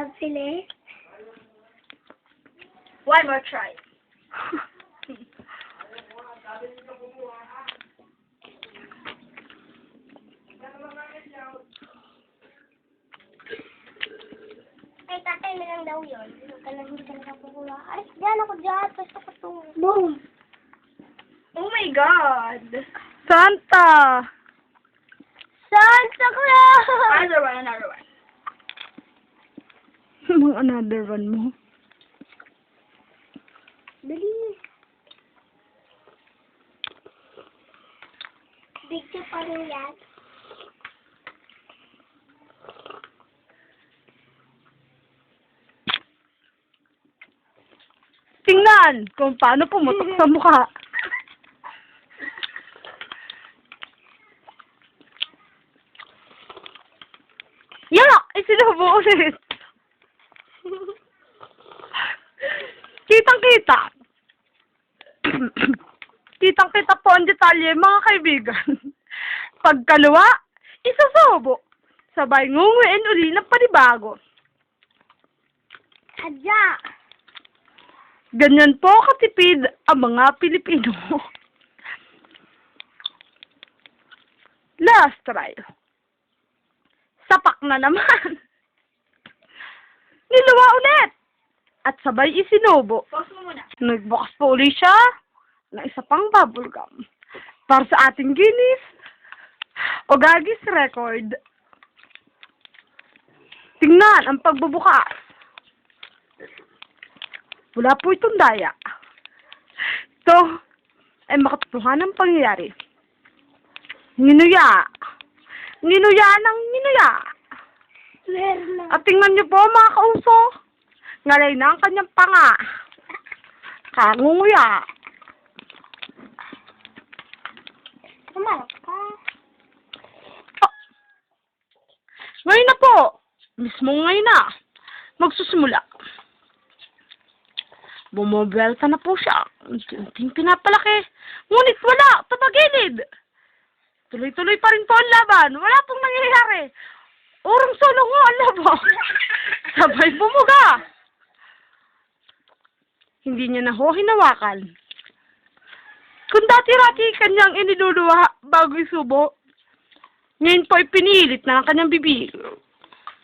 crab fillet. One more try. Ay, tatay na lang daw yun. Hindi ka lang, hindi ka lang kukuha. Ay, diyan ako dyan. Gusto ko to. Boom! Oh my God. Santa! Santa Claus! Another Mga another one mo. Dali. Picture pa rin yan. Tingnan kung paano pumutok sa mukha. Yak! Isinubo ulit. Kitang-kita. Kitang-kita po ang detalye, mga kaibigan. Pagkaluwa, isusubo. Sabay ngunguin uli ng panibago. Adya! Ganyan po katipid ang mga Pilipino. Last try. Sapak na naman. Niluwa ulit. At sabay isinubo. Pause mo muna. Nagbukas po uli siya ng isa pang bubblegum. Para sa ating Guinness o Gagis record. Tingnan ang pagbubukas. Wala po itong daya. Ito ay makatotohanan ng pangyayari. Nginuya. Nginuya ng na. At tingnan niyo po mga kauso. Ngalay na ang kanyang panga. Kangunguya. Kumarap ka. Oh. Ngayon na po. Mismo ngayon na. Magsusimula. Bumobelta na po siya. Unti-unting pinapalaki. Ngunit wala. Tumagilid. Tuloy-tuloy pa rin po ang laban. Wala pong nangyayari. Urong solo nga ang laban. Sabay bumuga. Hindi niya na ho hinawakan. Kung dati-rati kanyang iniluluha bago isubo, ngayon po ay pinilit na ang kanyang bibig.